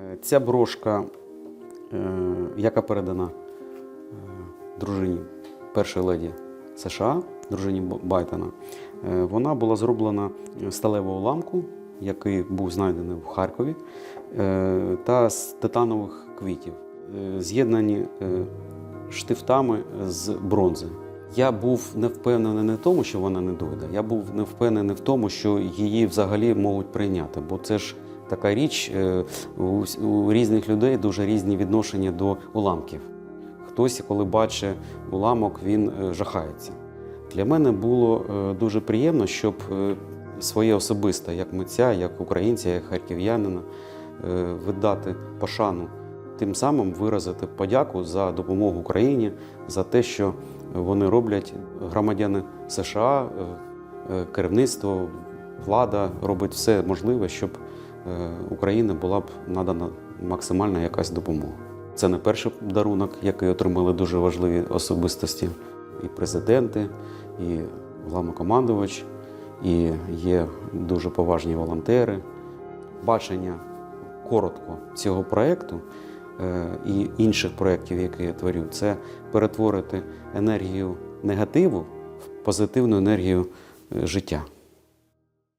Е, Ця брошка, е, яка передана е, дружині першої леді США, дружині Байтона, вона була зроблена з сталевого уламку, який був знайдений в Харкові, та з титанових квітів, з'єднані штифтами з бронзи. Я був не впевнений не в тому, що вона не дойде. Я був не впевнений в тому, що її взагалі можуть прийняти, бо це ж така річ е, у, різних людей дуже різні відношення до уламків. Хтось, коли бачить уламок, він е, жахається. Для мене було е, дуже приємно, щоб своє особисте, як митця, як українця, як харків'янина, видати пошану, тим самим виразити подяку за допомогу Україні, за те, що вони роблять громадяни США, керівництво, влада робить все можливе, щоб Україні була б надана максимальна якась допомога. Це не перший дарунок, який отримали дуже важливі особистості. І президенти, і главнокомандувач, і є дуже поважні волонтери. Бачення коротко цього проєкту е, і інших проєктів, які я творю, це перетворити енергію негативу в позитивну енергію е, життя.